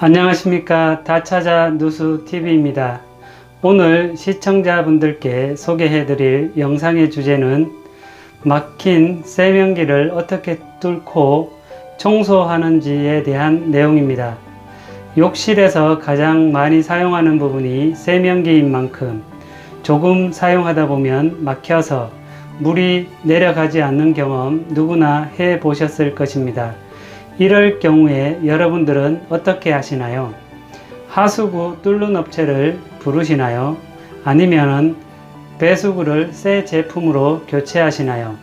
안녕하십니까 다차자 누수 TV입니다. 오늘 시청자분들께 소개해 드릴 영상의 주제는 막힌 세면기를 어떻게 뚫고 청소하는지에 대한 내용입니다. 욕실에서 가장 많이 사용하는 부분이 세면기인 만큼 조금 사용하다 보면 막혀서 물이 내려가지 않는 경험 누구나 해 보셨을 것입니다. 이럴 경우에 여러분들은 어떻게 하시나요? 하수구 뚫는 업체를 부르시나요? 아니면은 배수구를 새 제품으로 교체하시나요?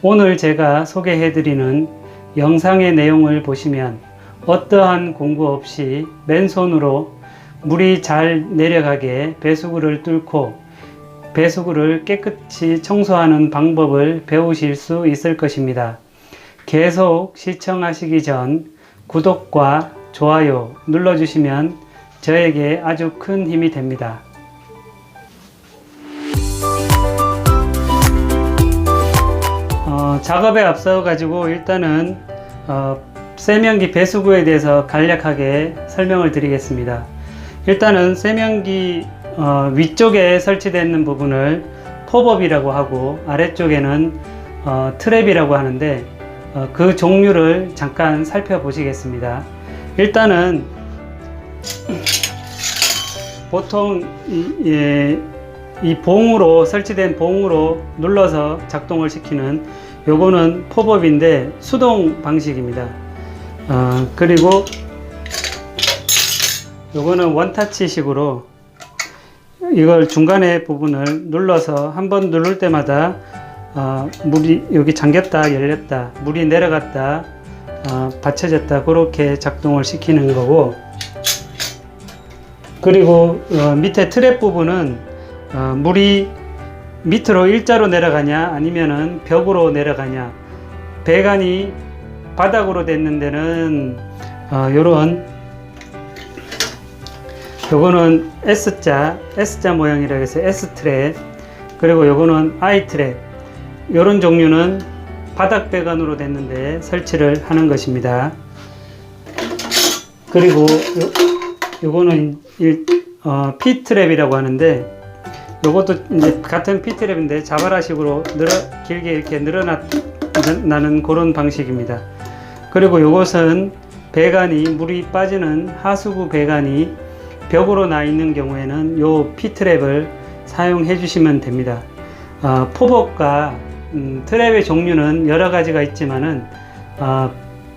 오늘 제가 소개해드리는 영상의 내용을 보시면 어떠한 공구 없이 맨손으로 물이 잘 내려가게 배수구를 뚫고 배수구를 깨끗이 청소하는 방법을 배우실 수 있을 것입니다. 계속 시청하시기 전 구독과 좋아요 눌러주시면 저에게 아주 큰 힘이 됩니다. 어, 작업에 앞서 가지고 일단은 어, 세면기 배수구에 대해서 간략하게 설명을 드리겠습니다. 일단은 세면기 어, 위쪽에 설치되어 있는 부분을 톱업이라고 하고 아래쪽에는 어, 트랩이라고 하는데 어, 그 종류를 잠깐 살펴보시겠습니다. 일단은 보통 이, 예, 이 봉으로 설치된 봉으로 눌러서 작동을 시키는 요거는 팝업인데 수동 방식입니다. 어, 그리고 요거는 원타치식으로 이걸 중간에 부분을 눌러서 한 번 누를 때마다 어, 물이 여기 잠겼다 열렸다 물이 내려갔다 어, 받쳐졌다 그렇게 작동을 시키는 거고. 그리고 어, 밑에 트랩 부분은 어, 물이 밑으로 일자로 내려가냐 아니면은 벽으로 내려가냐. 배관이 바닥으로 됐는 데는 어, 요런 요거는 S자 S자 모양이라 해서 S 트랩. 그리고 요거는 I 트랩 이런 종류는 바닥 배관으로 됐는데 설치를 하는 것입니다. 그리고 요, 요거는 일, 어, P트랩이라고 하는데 요것도 이제 같은 P트랩인데 자바라식으로 늘어 길게 이렇게 늘어나는 그런 방식입니다. 그리고 요것은 배관이 물이 빠지는 하수구 배관이 벽으로 나 있는 경우에는 요 P트랩을 사용해 주시면 됩니다. 어, 포복과 음, 트랩의 종류는 여러 가지가 있지만은 어,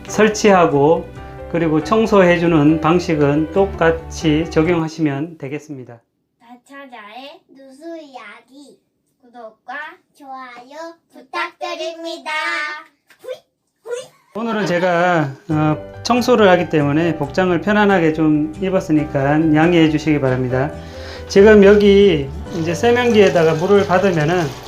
설치하고 그리고 청소해주는 방식은 똑같이 적용하시면 되겠습니다. 다차자의 누수 이야기 구독과 좋아요 부탁드립니다. 후이 후이 오늘은 제가 어, 청소를 하기 때문에 복장을 편안하게 좀 입었으니까 양해해 주시기 바랍니다. 지금 여기 이제 세면기에다가 물을 받으면은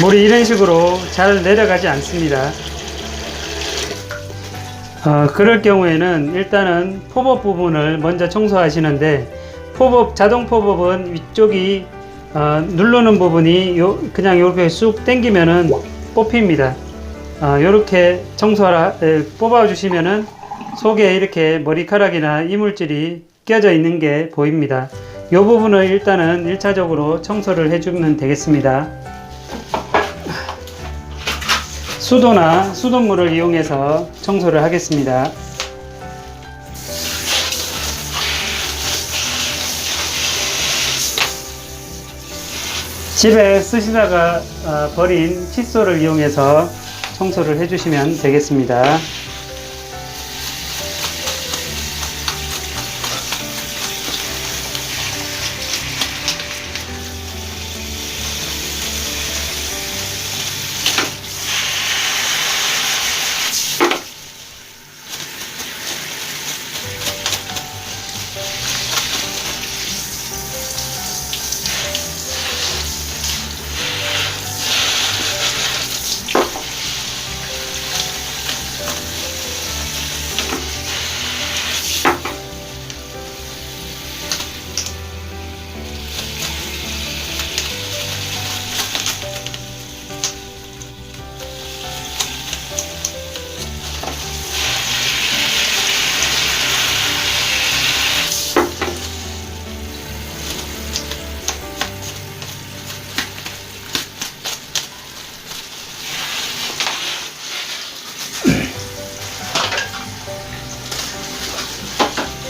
물이 이런 식으로 잘 내려가지 않습니다. 어, 그럴 경우에는 일단은 팝업 부분을 먼저 청소하시는데 팝업 자동 팝업은 위쪽이 어, 누르는 부분이 요, 그냥 이렇게 쑥 당기면은 뽑힙니다. 어, 이렇게 청소하라 에, 뽑아 주시면은 속에 이렇게 머리카락이나 이물질이 껴져 있는 게 보입니다. 이 부분을 일단은 1차적으로 청소를 해주면 되겠습니다. 수도나 수돗물을 이용해서 청소를 하겠습니다. 집에 쓰시다가 어, 버린 칫솔을 이용해서 청소를 해주시면 되겠습니다.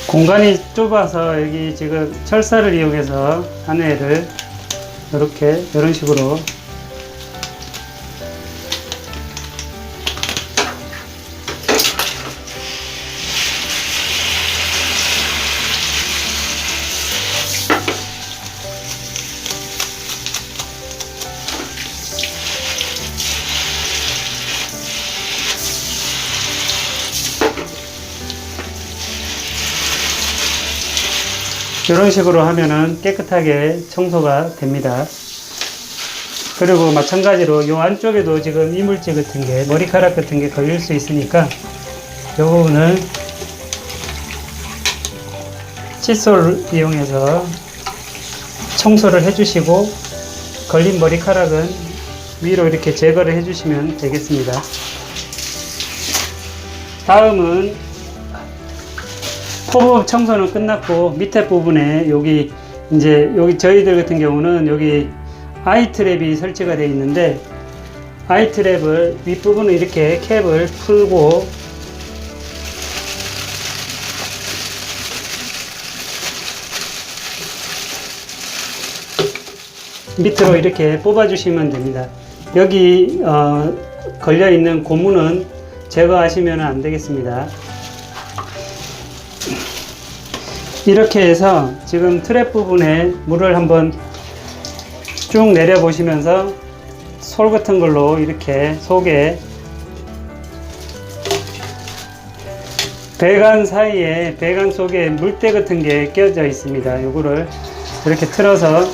공간이 좁아서 여기 지금 철사를 이용해서 안에를 이렇게 이런 식으로 이런 식으로 하면은 깨끗하게 청소가 됩니다. 그리고 마찬가지로 이 안쪽에도 지금 이물질 같은 게 머리카락 같은 게 걸릴 수 있으니까 이 부분을 칫솔 이용해서 청소를 해주시고 걸린 머리카락은 위로 이렇게 제거를 해주시면 되겠습니다. 다음은 포부 청소는 끝났고 밑에 부분에 여기 이제 여기 저희들 같은 경우는 여기 아이 트랩이 설치가 되어 있는데 아이 트랩을 윗부분을 이렇게 캡을 풀고 밑으로 이렇게 뽑아 주시면 됩니다. 여기 어, 걸려 있는 고무는 제거하시면 안 되겠습니다 이렇게 해서 지금 트랩 부분에 물을 한번 쭉 내려 보시면서 솔 같은 걸로 이렇게 속에 배관 사이에 배관 속에 물때 같은 게 껴져 있습니다. 요거를 이렇게 틀어서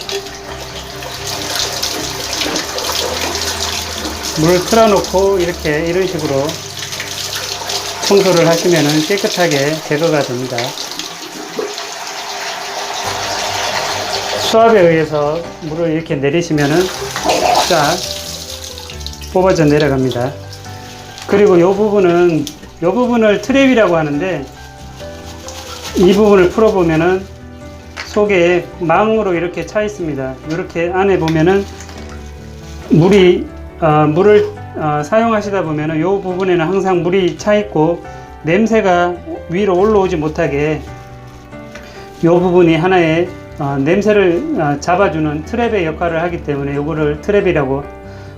물을 틀어 놓고 이렇게 이런 식으로 청소를 하시면 깨끗하게 제거가 됩니다. 수압에 의해서 물을 이렇게 내리시면은 쫙 뽑아져 내려갑니다. 그리고 이 부분은 이 부분을 트랩이라고 하는데 이 부분을 풀어보면은 속에 망으로 이렇게 차 있습니다. 이렇게 안에 보면은 물이 어, 물을 어, 사용하시다 보면은 이 부분에는 항상 물이 차 있고 냄새가 위로 올라오지 못하게 이 부분이 하나의 어, 냄새를 어, 잡아주는 트랩의 역할을 하기 때문에 이거를 트랩이라고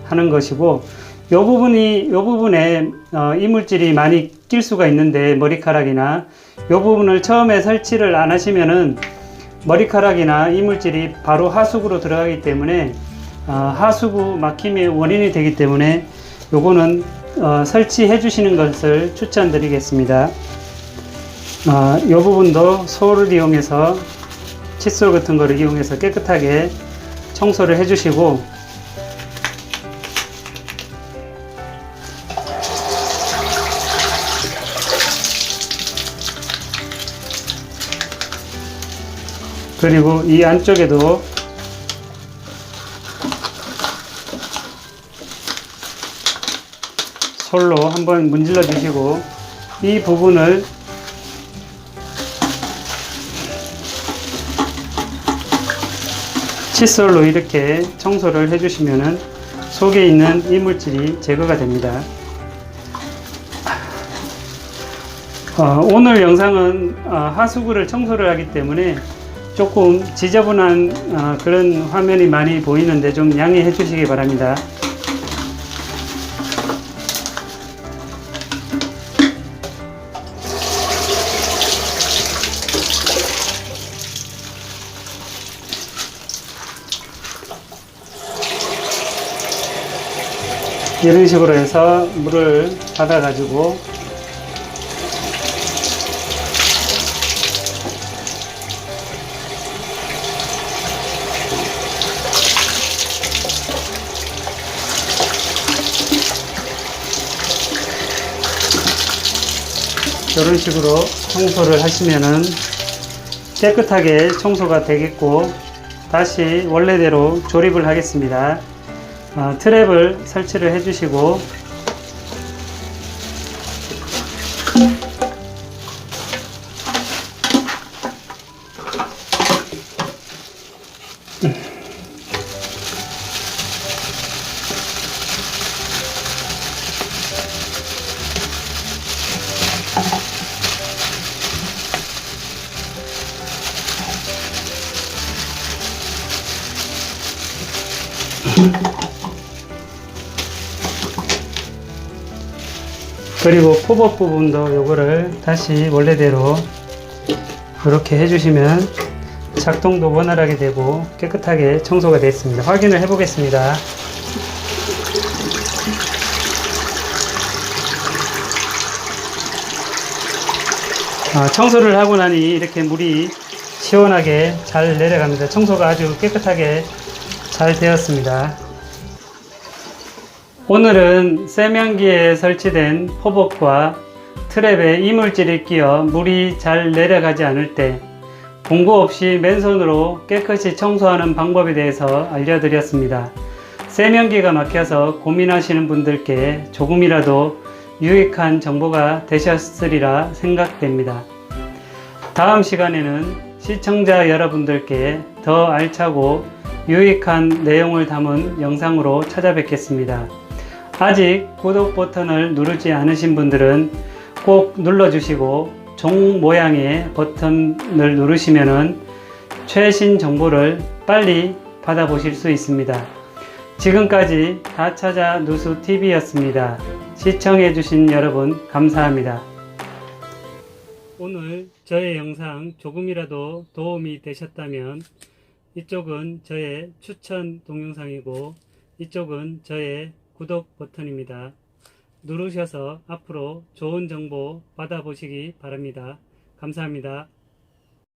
하는 것이고 이 부분이 이 부분에 어, 이물질이 많이 낄 수가 있는데 머리카락이나 이 부분을 처음에 설치를 안 하시면은 머리카락이나 이물질이 바로 하수구로 들어가기 때문에 어, 하수구 막힘의 원인이 되기 때문에 요거는 어, 설치해 주시는 것을 추천드리겠습니다. 어, 이 부분도 소를 이용해서 칫솔 같은 거를 이용해서 깨끗하게 청소를 해주시고 그리고 이 안쪽에도 솔로 한번 문질러 주시고 이 부분을 칫솔로 이렇게 청소를 해주시면은 속에 있는 이물질이 제거가 됩니다. 어, 오늘 영상은 어, 하수구를 청소를 하기 때문에 조금 지저분한 어, 그런 화면이 많이 보이는데 좀 양해해 주시기 바랍니다. 이런 식으로 해서 물을 받아 가지고 이런 식으로 청소를 하시면은 깨끗하게 청소가 되겠고 다시 원래대로 조립을 하겠습니다. 어, 트랩을 설치를 해주시고 그리고 팝업 부분도 요거를 다시 원래대로 이렇게 해주시면 작동도 원활하게 되고 깨끗하게 청소가 됐습니다. 확인을 해 보겠습니다. 아, 청소를 하고 나니 이렇게 물이 시원하게 잘 내려갑니다. 청소가 아주 깨끗하게 잘 되었습니다. 오늘은 세면기에 설치된 포복과 트랩에 이물질이 끼어 물이 잘 내려가지 않을 때 공구 없이 맨손으로 깨끗이 청소하는 방법에 대해서 알려드렸습니다. 세면기가 막혀서 고민하시는 분들께 조금이라도 유익한 정보가 되셨으리라 생각됩니다. 다음 시간에는 시청자 여러분들께 더 알차고 유익한 내용을 담은 영상으로 찾아뵙겠습니다. 아직 구독 버튼을 누르지 않으신 분들은 꼭 눌러주시고 종 모양의 버튼을 누르시면 최신 정보를 빨리 받아보실 수 있습니다. 지금까지 다차자 누수TV였습니다. 시청해주신 여러분 감사합니다. 오늘 저의 영상 조금이라도 도움이 되셨다면 이쪽은 저의 추천 동영상이고 이쪽은 저의 구독 버튼입니다. 누르셔서 앞으로 좋은 정보 받아보시기 바랍니다. 감사합니다.